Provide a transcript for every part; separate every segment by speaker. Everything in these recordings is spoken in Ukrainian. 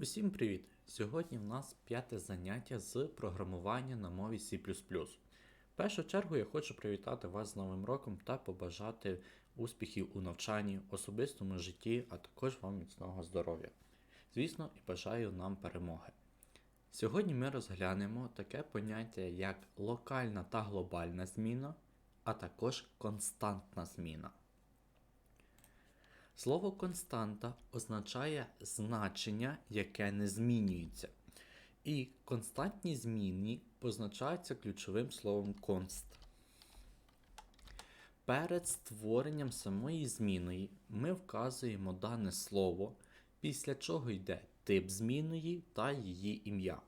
Speaker 1: Усім привіт! Сьогодні в нас п'яте заняття з програмування на мові C. В першу чергу я хочу привітати вас з Новим роком та побажати успіхів у навчанні, особистому житті, а також вам міцного здоров'я. Звісно, і бажаю нам перемоги. Сьогодні ми розглянемо таке поняття як локальна та глобальна зміна, а також константна зміна. Слово константа означає значення, яке не змінюється. І константні змінні позначаються ключовим словом const. Перед створенням самої зміної ми вказуємо дане слово, після чого йде тип зміної та її ім'я.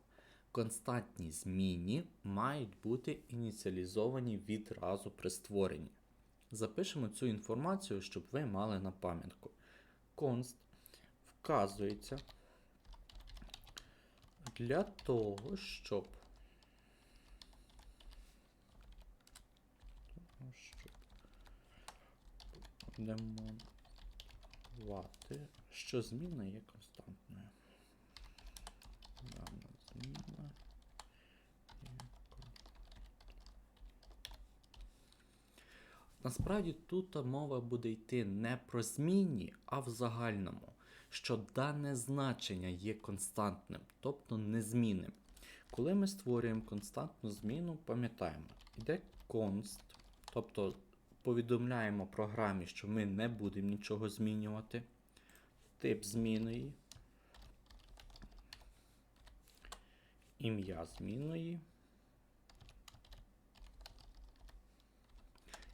Speaker 1: Константні змінні мають бути ініціалізовані відразу при створенні. Запишемо цю інформацію, щоб ви мали на пам'ятку. Const вказується для того, щоб щоб демонструвати, що зміна є константною. Дана зміна Насправді тут мова буде йти не про змінні, а в загальному, що дане значення є константним, тобто незмінним. Коли ми створюємо константну зміну, пам'ятаємо, йде const, тобто повідомляємо програмі, що ми не будемо нічого змінювати. Тип зміної, ім'я зміної.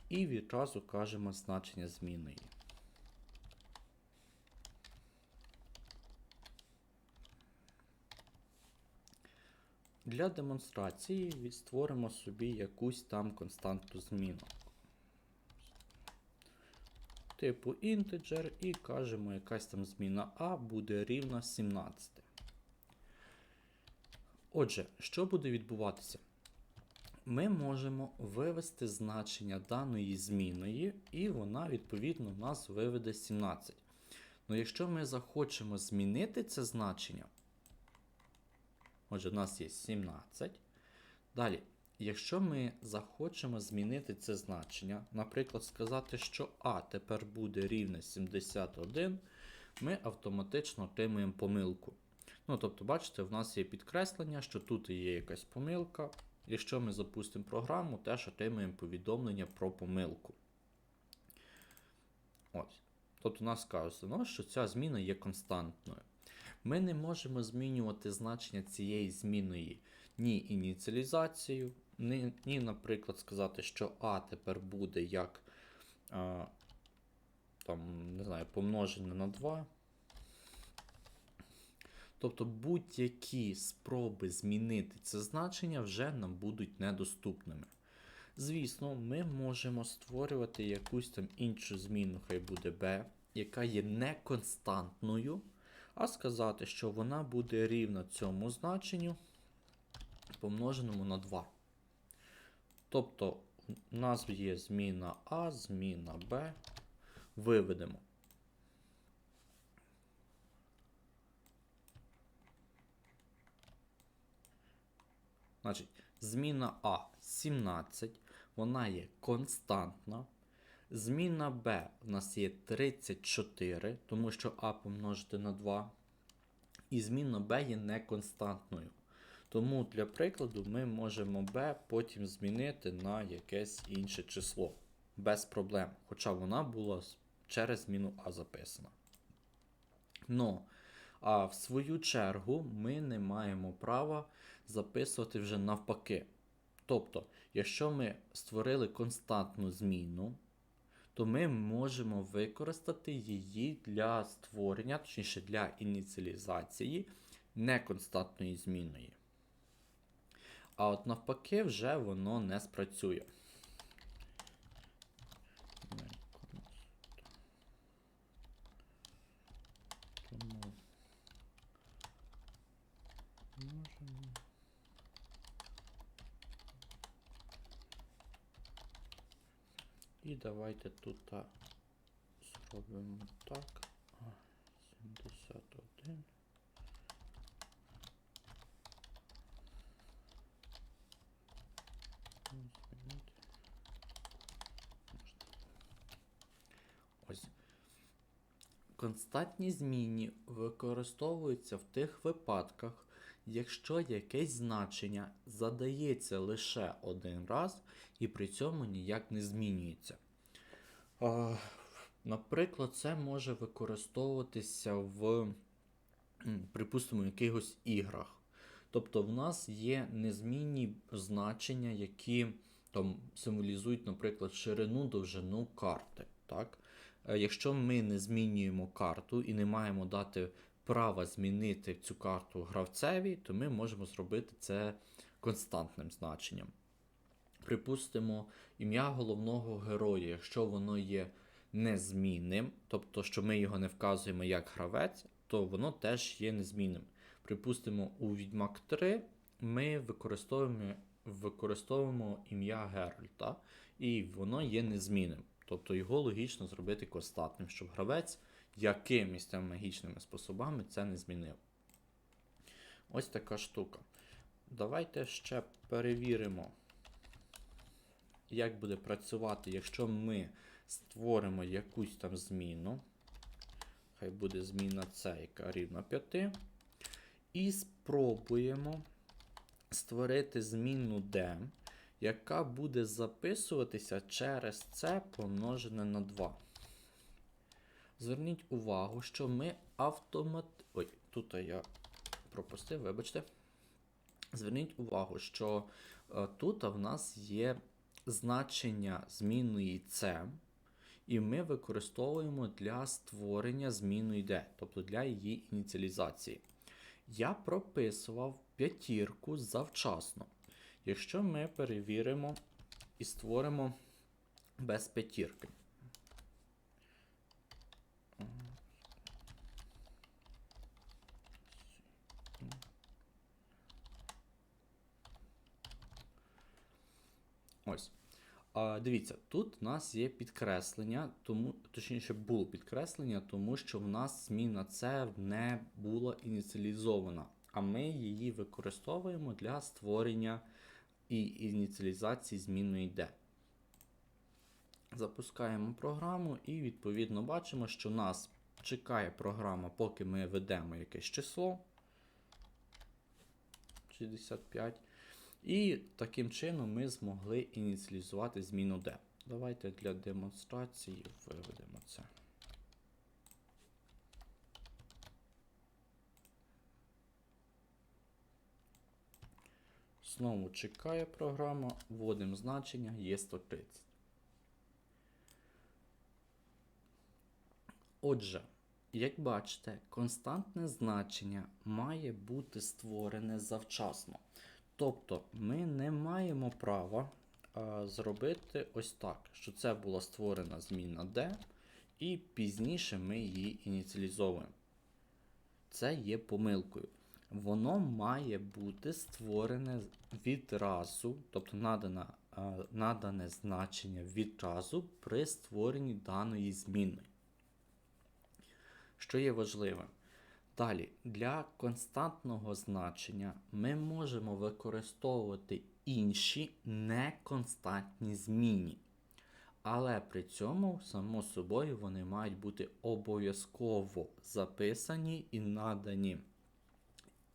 Speaker 1: І відразу кажемо значення зміної. Для демонстрації створимо собі якусь там константу зміну. Типу integer і кажемо, якась там зміна А буде рівна 17. Отже, що буде відбуватися? Ми можемо вивести значення даної зміної, і вона, відповідно, у нас виведе 17. Ну, якщо ми захочемо змінити це значення, отже, у нас є 17. Далі, якщо ми захочемо змінити це значення, наприклад, сказати, що А тепер буде рівне 71, ми автоматично отримуємо помилку. Ну, тобто, бачите, в нас є підкреслення, що тут є якась помилка. Якщо ми запустимо програму, теж отримаємо повідомлення про помилку. Ось. Тобто у нас сказано, що ця зміна є константною. Ми не можемо змінювати значення цієї зміної ні ініціалізацією, ні, ні наприклад, сказати, що А тепер буде як а, там, не знаю, помножене на 2. Тобто будь-які спроби змінити це значення вже нам будуть недоступними. Звісно, ми можемо створювати якусь там іншу зміну, хай буде b, яка є неконстантною, а сказати, що вона буде рівна цьому значенню, помноженому на 2. Тобто, у нас є зміна А, зміна Б, виведемо. Значить, зміна А 17, вона є константна. Зміна Б у нас є 34, тому що А помножити на 2. І зміна Б є неконстантною. Тому для прикладу ми можемо b потім змінити на якесь інше число. Без проблем. Хоча вона була через зміну А записана. Но, а в свою чергу ми не маємо права записувати вже навпаки. Тобто, якщо ми створили константну зміну, то ми можемо використати її для створення, точніше для ініціалізації неконстантної зміної. А от навпаки, вже воно не спрацює. давайте тут зробимо так. 71. Ось. Константні зміни використовуються в тих випадках, якщо якесь значення задається лише один раз і при цьому ніяк не змінюється. Наприклад, це може використовуватися в, припустимо, якихось іграх. Тобто в нас є незмінні значення, які там символізують, наприклад, ширину, довжину карти. Так? Е, Якщо ми не змінюємо карту і не маємо дати права змінити цю карту гравцеві, то ми можемо зробити це константним значенням. Припустимо, ім'я головного героя, якщо воно є незмінним, тобто, що ми його не вказуємо як гравець, то воно теж є незмінним. Припустимо, у Відьмак 3 ми використовуємо, використовуємо ім'я Геральта, і воно є незмінним. Тобто його логічно зробити константним, щоб гравець якимись там магічними способами це не змінив. Ось така штука. Давайте ще перевіримо, як буде працювати, якщо ми створимо якусь там зміну. Хай буде зміна С, яка рівна 5. І спробуємо створити змінну D, яка буде записуватися через С помножене на 2. Зверніть увагу, що ми автомат... Ой, тут я пропустив, вибачте. Зверніть увагу, що е, тут в нас є значення змінної C, і ми використовуємо для створення змінної D, тобто для її ініціалізації. Я прописував п'ятірку завчасно. Якщо ми перевіримо і створимо без п'ятірки. Ось. А, дивіться, тут у нас є підкреслення, тому, точніше, було підкреслення, тому що в нас зміна С не була ініціалізована, а ми її використовуємо для створення і ініціалізації змінної D. Запускаємо програму і відповідно бачимо, що нас чекає програма, поки ми ведемо якесь число 65. І таким чином ми змогли ініціалізувати зміну D. Давайте для демонстрації виведемо це. Знову чекає програма, вводимо значення є 130. Отже, як бачите, константне значення має бути створене завчасно. Тобто ми не маємо права а, зробити ось так, що це була створена зміна D, і пізніше ми її ініціалізовуємо. Це є помилкою. Воно має бути створене відразу, тобто надана, а, надане значення відразу при створенні даної зміни. Що є важливим? Далі, для константного значення ми можемо використовувати інші неконстантні змінні. Але при цьому, само собою, вони мають бути обов'язково записані і надані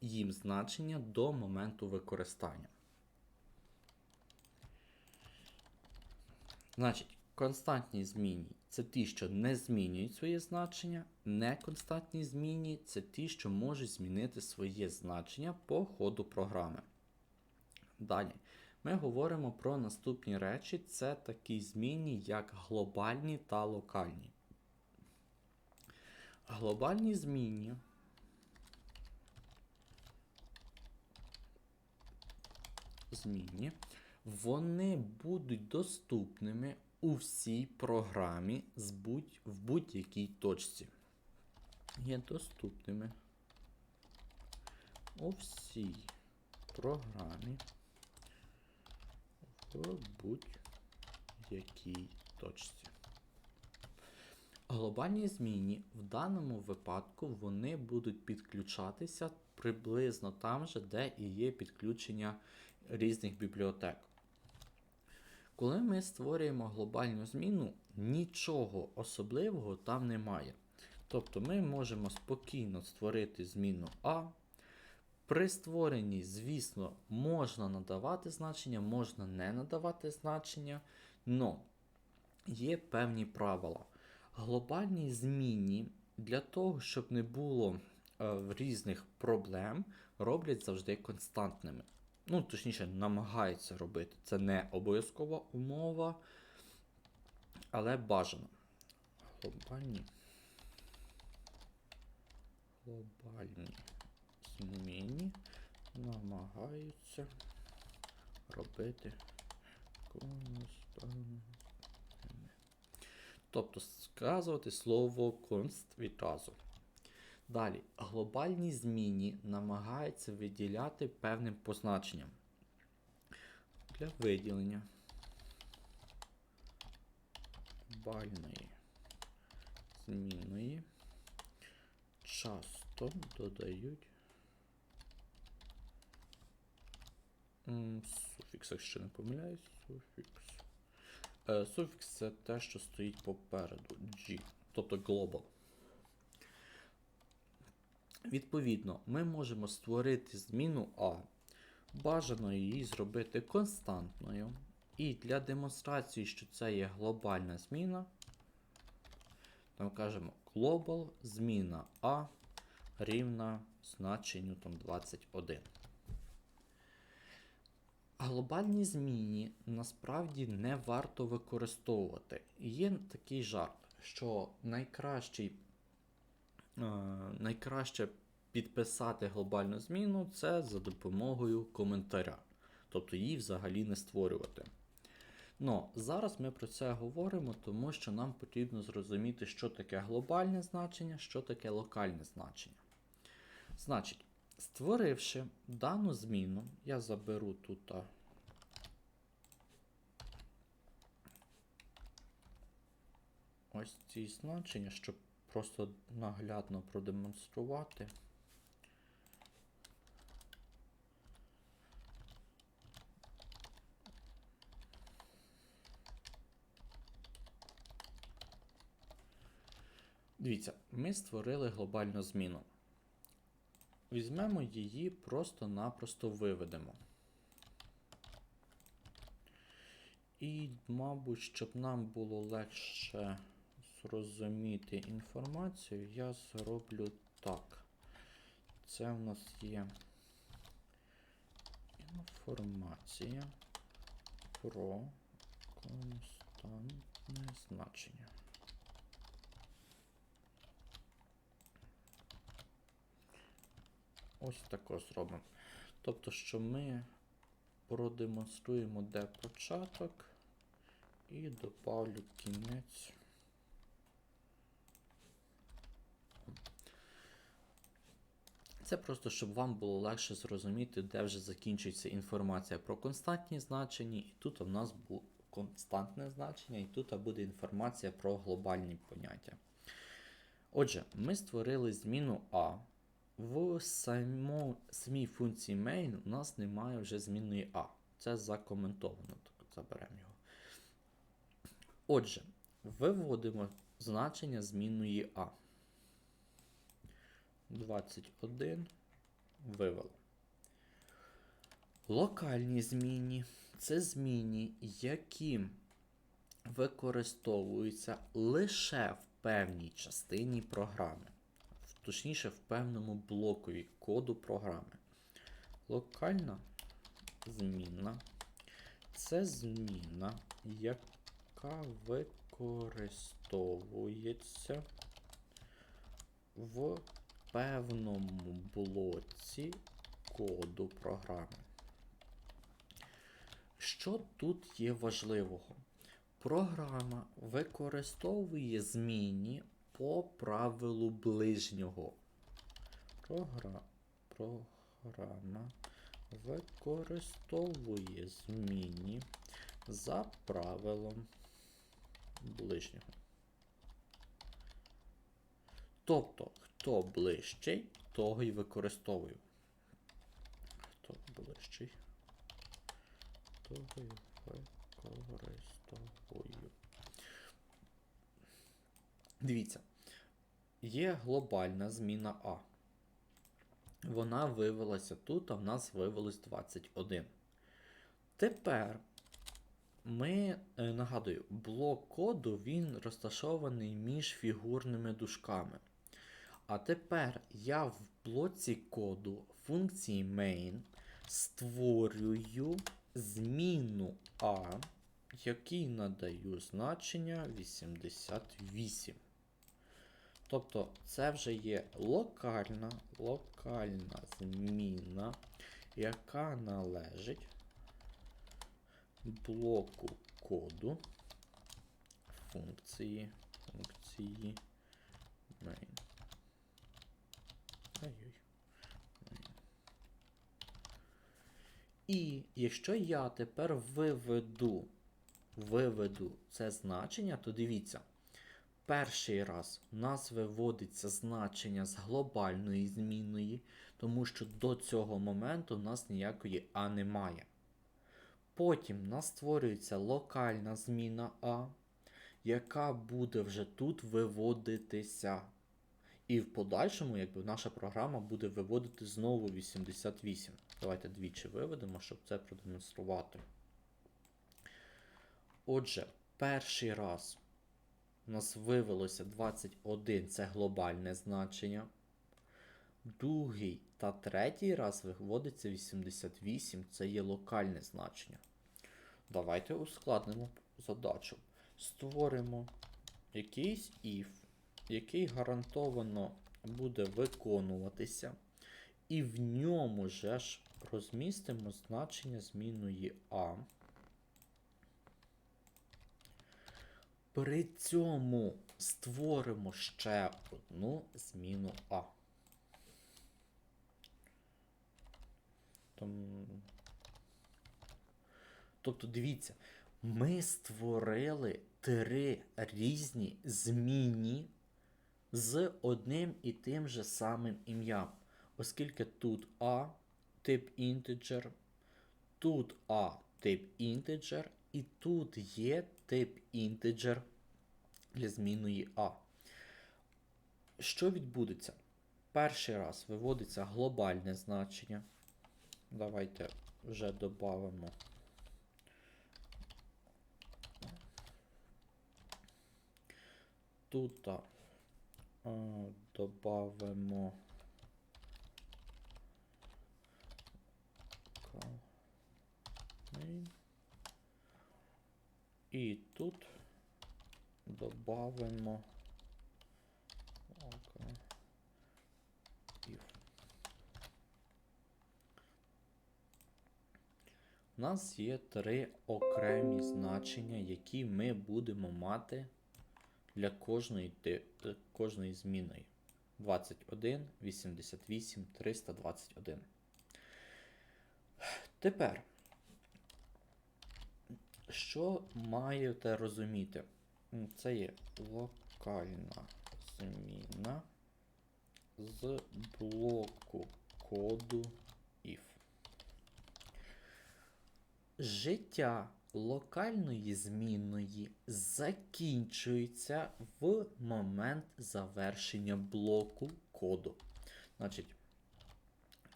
Speaker 1: їм значення до моменту використання. Значить, константні змінні це ті, що не змінюють своє значення. Неконстантні змінні це ті, що можуть змінити своє значення по ходу програми. Далі, ми говоримо про наступні речі: це такі змінні, як глобальні та локальні. Глобальні змінні змінні, вони будуть доступними у всій програмі з будь, в будь-якій точці. Є доступними у всій програмі в будь-якій точці. Глобальні зміни в даному випадку вони будуть підключатися приблизно там же, де і є підключення різних бібліотек. Коли ми створюємо глобальну зміну, нічого особливого там немає. Тобто ми можемо спокійно створити зміну А. При створенні, звісно, можна надавати значення, можна не надавати значення, але є певні правила. Глобальній зміні для того, щоб не було е, різних проблем, роблять завжди константними. Ну, точніше, намагаються робити. Це не обов'язкова умова, але бажано. Глобальні. Глобальні зміни намагаються робити константними. Тобто сказувати слово конст відразу. Далі, глобальні зміни намагаються виділяти певним позначенням. Для виділення глобальної змінної часто додають суфікс, якщо не помиляюсь, суфікс. Е, суфікс це те, що стоїть попереду G, тобто global. Відповідно, ми можемо створити зміну А. Бажано її зробити константною. І для демонстрації, що це є глобальна зміна, там кажемо global зміна А рівна значенню там 21. Глобальні зміни насправді не варто використовувати. Є такий жарт, що найкращий, найкраще підписати глобальну зміну це за допомогою коментаря. Тобто її взагалі не створювати. Но зараз ми про це говоримо, тому що нам потрібно зрозуміти, що таке глобальне значення, що таке локальне значення. Значить, створивши дану зміну, я заберу тут. Ось ці значення, щоб просто наглядно продемонструвати. Дивіться, ми створили глобальну зміну. Візьмемо її просто-напросто виведемо. І, мабуть, щоб нам було легше зрозуміти інформацію, я зроблю так. Це в нас є інформація про константне значення. Ось тако зробимо. Тобто, що ми продемонструємо, де початок, і добавлю кінець. Це просто, щоб вам було легше зрозуміти, де вже закінчується інформація про константні значення, і тут у нас буде константне значення, і тут буде інформація про глобальні поняття. Отже, ми створили зміну А. В само, самій функції main у нас немає вже змінної А. Це закоментовано, так заберемо його. Отже, виводимо значення змінної А. 21 вивели. Локальні зміни це зміни, які використовуються лише в певній частині програми точніше в певному блокові коду програми. Локальна зміна це зміна, яка використовується в певному блоці коду програми. Що тут є важливого? Програма використовує зміни по правилу ближнього. Програ... Програма використовує зміни за правилом ближнього. Тобто, хто ближчий, того й використовую. Хто ближчий, того й використовую. Дивіться. є глобальна зміна А. Вона вивелася тут, а в нас вивелось 21. Тепер ми, е, нагадую, блок коду він розташований між фігурними дужками. А тепер я в блоці коду функції main створюю зміну А, якій надаю значення 88. Тобто це вже є локальна, локальна зміна, яка належить блоку коду функції, функції main. Ой-ой. Main. І якщо я тепер виведу, виведу це значення, то дивіться, перший раз у нас виводиться значення з глобальної змінної, тому що до цього моменту у нас ніякої А немає. Потім у нас створюється локальна зміна А, яка буде вже тут виводитися. І в подальшому, якби наша програма буде виводити знову 88. Давайте двічі виведемо, щоб це продемонструвати. Отже, перший раз у нас вивелося 21 це глобальне значення. Другий та третій раз виводиться 88, це є локальне значення. Давайте ускладнимо задачу. Створимо якийсь if, який гарантовано буде виконуватися, і в ньому же ж розмістимо значення змінної А. При цьому створимо ще одну зміну А. Тобто, дивіться, ми створили три різні зміні з одним і тим же самим ім'ям. Оскільки тут А тип integer, тут А тип integer, і тут є тип integer для зміної А. Що відбудеться? Перший раз виводиться глобальне значення. Давайте вже додамо. Тут а, додамо. І тут додамо. if. У нас є три окремі значення, які ми будемо мати для кожної, е, кожної зміни. 21, 88, 321. Тепер, що маєте розуміти? Це є локальна зміна з блоку коду if. Життя локальної змінної закінчується в момент завершення блоку коду. Значить,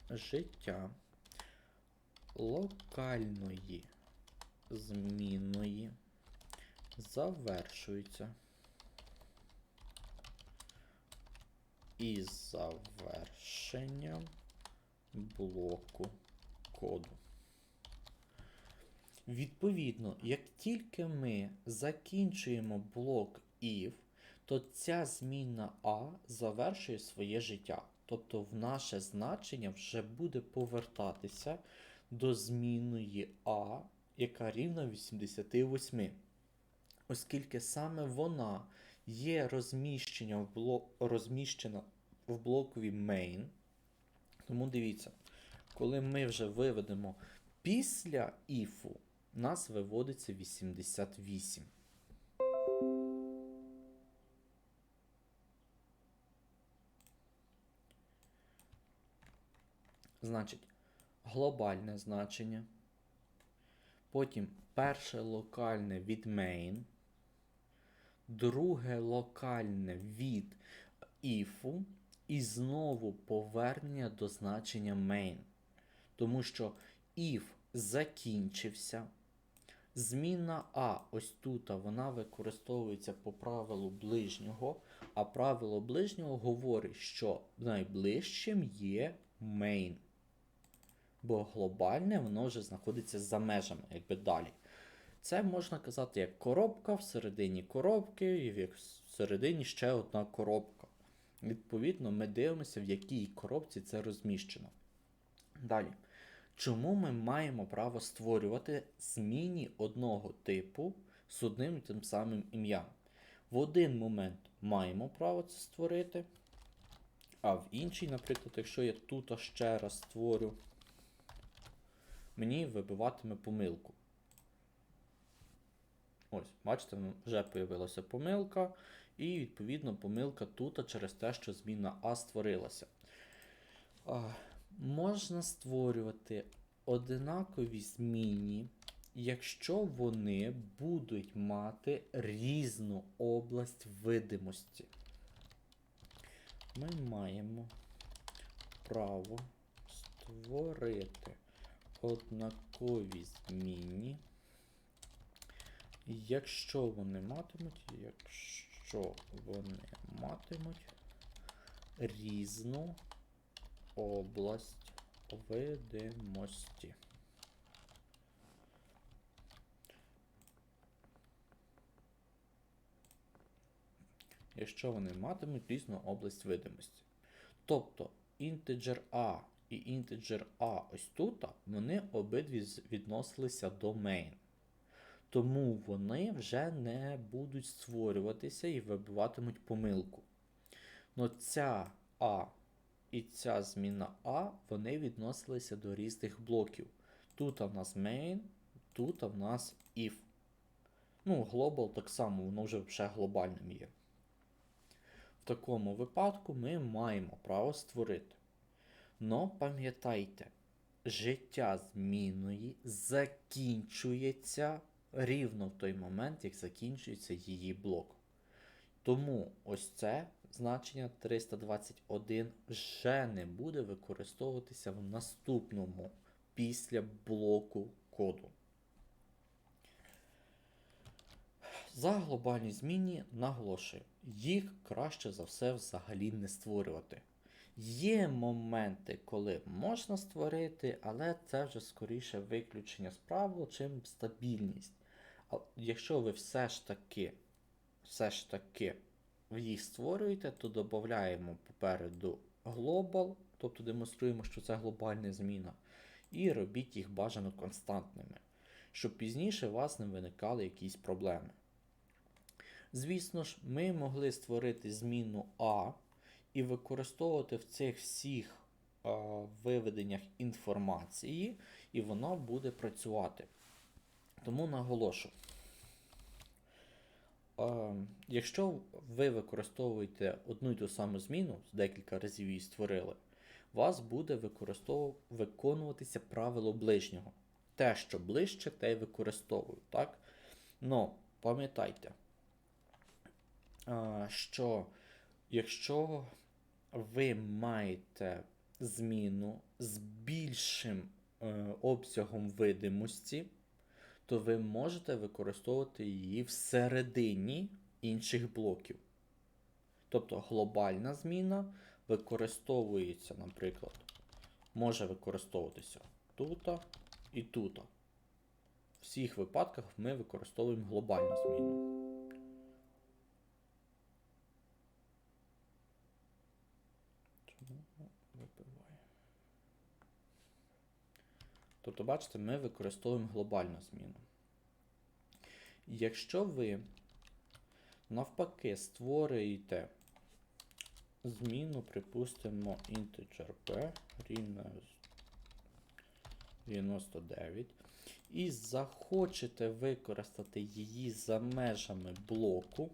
Speaker 1: життя локальної змінної завершується із завершенням блоку коду. Відповідно, як тільки ми закінчуємо блок if, то ця зміна А завершує своє життя. Тобто в наше значення вже буде повертатися до зміної А, яка рівна 88. Оскільки саме вона є розміщена в, блок, розміщена в блокові main. Тому дивіться, коли ми вже виведемо після іфу, у нас виводиться 88. Значить, глобальне значення. Потім перше локальне від main. Друге локальне від іфу і знову повернення до значення main. Тому що if закінчився. Зміна А ось тут вона використовується по правилу ближнього, а правило ближнього говорить, що найближчим є main. Бо глобальне воно вже знаходиться за межами, якби далі. Це можна казати як коробка всередині коробки, і всередині ще одна коробка. Відповідно, ми дивимося, в якій коробці це розміщено. Далі. Чому ми маємо право створювати зміні одного типу з одним і тим самим ім'ям? В один момент маємо право це створити, а в інший, наприклад, якщо я тут ще раз створю, мені вибиватиме помилку. Ось, бачите, вже появилася помилка, і відповідно помилка тут через те, що зміна А створилася. А, можна створювати одинакові зміни, якщо вони будуть мати різну область видимості. Ми маємо право створити однакові зміни, якщо вони матимуть, якщо вони матимуть різну область видимості. Якщо вони матимуть різну область видимості. Тобто інтеджер А і інтеджер А ось тут, вони обидві відносилися до main. Тому вони вже не будуть створюватися і вибиватимуть помилку. Но ця А і ця зміна А, вони відносилися до різних блоків. Тут в нас main, тут в нас if. Ну, global так само, воно вже ще глобальним є. В такому випадку ми маємо право створити. Но пам'ятайте, життя змінної закінчується рівно в той момент, як закінчується її блок. Тому ось це значення 321 вже не буде використовуватися в наступному після блоку коду. За глобальні зміни наголошую, їх краще за все взагалі не створювати. Є моменти, коли можна створити, але це вже скоріше виключення з правил, чим стабільність. А якщо ви все ж таки, все ж таки їх створюєте, то додаємо попереду global, тобто демонструємо, що це глобальна зміна, і робіть їх бажано константними, щоб пізніше у вас не виникали якісь проблеми. Звісно ж, ми могли створити зміну А і використовувати в цих всіх виведеннях інформації, і вона буде працювати. Тому наголошу. Якщо ви використовуєте одну і ту саму зміну, декілька разів її створили, у вас буде виконуватися правило ближнього. Те, що ближче, те й використовую. Так? Но пам'ятайте, що якщо ви маєте зміну з більшим е, обсягом видимості, то ви можете використовувати її всередині інших блоків. Тобто глобальна зміна використовується, наприклад, може використовуватися тут і тут. В всіх випадках ми використовуємо глобальну зміну. Чому випиває? Тобто, бачите, ми використовуємо глобальну зміну. Якщо ви навпаки створюєте зміну, припустимо, integer p рівне 99, і захочете використати її за межами блоку,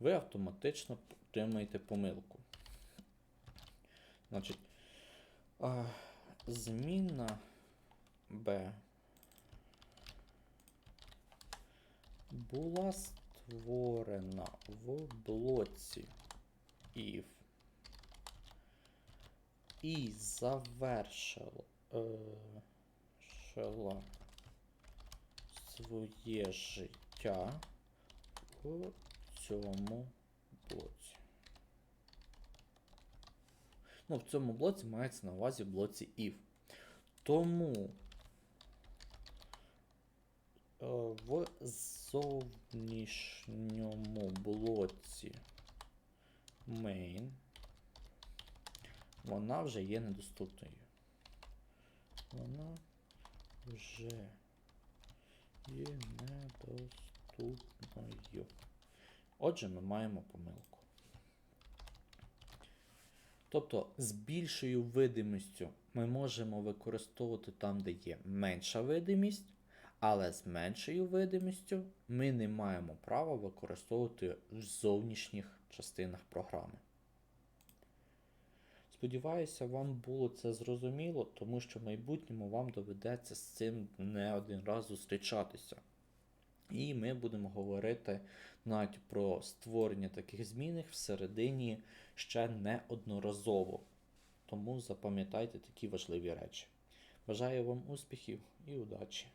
Speaker 1: ви автоматично отримаєте помилку. Значить, зміна b була створена в блоці if і завершила е, своє життя у цьому блоці. Ну, в цьому блоці мається на увазі блоці if. Тому в зовнішньому блоці main вона вже є недоступною. Вона вже є недоступною. Отже, ми маємо помилку. Тобто з більшою видимістю ми можемо використовувати там, де є менша видимість, але з меншою видимістю ми не маємо права використовувати в зовнішніх частинах програми. Сподіваюся, вам було це зрозуміло, тому що в майбутньому вам доведеться з цим не один раз зустрічатися. І ми будемо говорити навіть про створення таких змінних всередині ще неодноразово. Тому запам'ятайте такі важливі речі. Бажаю вам успіхів і удачі!